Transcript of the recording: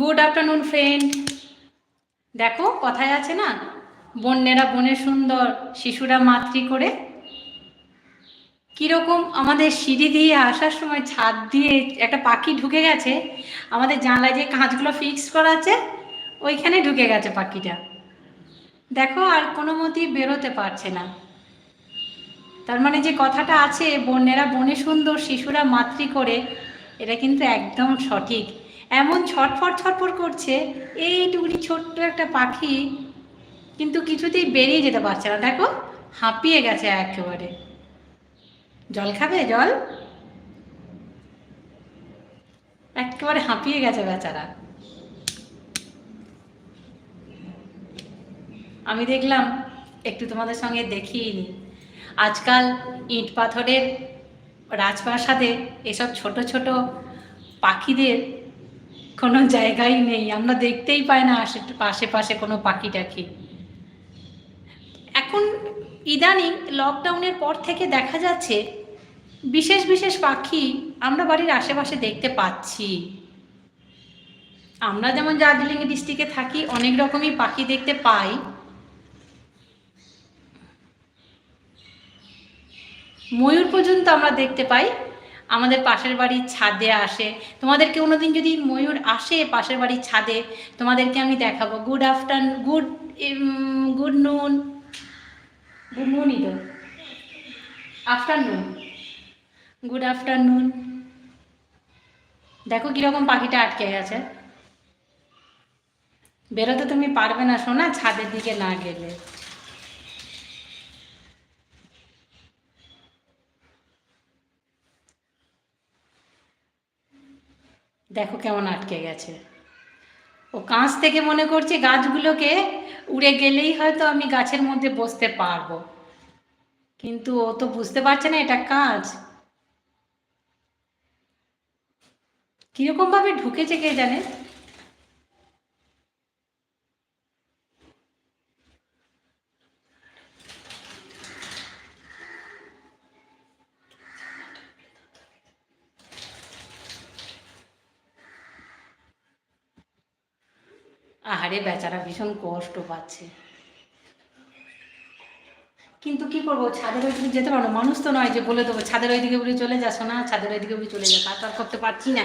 Good afternoon friend দেখো, কথায় আছে না? বন্যেরা বনে সুন্দর, শিশুরা মাতৃ করে। কীরকম আমাদের সিঁড়ি দিয়ে আসার সময় ছাদ দিয়ে একটা পাখি ঢুকে গেছে, আমাদের জানলায় যে কাঁচগুলো ফিক্স করা আছে, ওইখানে ঢুকে গেছে পাখিটা। দেখো, আর কোনো মতেই বেরোতে পারছে না। তার মানে যে কথাটা আছে, বন্যেরা বনে সুন্দর, শিশুরা মাতৃ করে, এটা কিন্তু একদম সঠিক। এমন ছটফট ছটফট করছে এইটুকুনি ছোট্ট একটা পাখি কিন্তু কিছুতেই বেরিয়ে যেতে পারছে না। দেখো, হাঁপিয়ে গেছে একেবারে। জল খাবে? জল? একেবারে হাঁপিয়ে গেছে বেচারা। আমি দেখলাম, একটু তোমাদের সঙ্গে দেখিয়ে নি আজকাল ইট পাথরের রাজপ্রাসাদে এসব ছোট ছোট পাখিদের কোনো জায়গাই নেই। আমরা দেখতেই পাই না আশে আশেপাশে কোনো পাখি টাখি এখন ইদানিং লকডাউনের পর থেকে দেখা যাচ্ছে, বিশেষ বিশেষ পাখি আমরা বাড়ির আশেপাশে দেখতে পাচ্ছি। আমরা যেমন দার্জিলিং ডিস্ট্রিক্টে থাকি, অনেক রকমই পাখি দেখতে পাই। ময়ূর পর্যন্ত আমরা দেখতে পাই। আমাদের পাশের বাড়ির ছাদে আসে। তোমাদেরকে কোনোদিন যদি ময়ূর আসে পাশের বাড়ির ছাদে, তোমাদেরকে আমি দেখাবো। Good after good good noon good নুনই তো আফটারনুন গুড আফটারনুন দেখো কীরকম পাখিটা আটকে গেছে। বেরোতে তুমি পারবে না, শোনা, ছাদের দিকে না গেলে। দেখো কেমন আটকে গেছে। ও কাঁচ থেকে মনে করছে গাছগুলোকে উড়ে গেলেই হয়তো আমি গাছের মধ্যে বসতে পারব। কিন্তু ও তো বুঝতে পারছে না এটা কাজ কীরকম ভাবে ঢুকেছে কে জানে? আহারে বেচারা ভীষণ কষ্ট পাচ্ছে। কিন্তু কি করব, ছাদের ওইদিকে যেতে পারো মানুষ তো নয় যে বলে দেবো, ছাদের ওইদিকে উড়ে চলে যাস না, ছাদের ওইদিকে উড়ে চলে যা আর করতে পারছি না।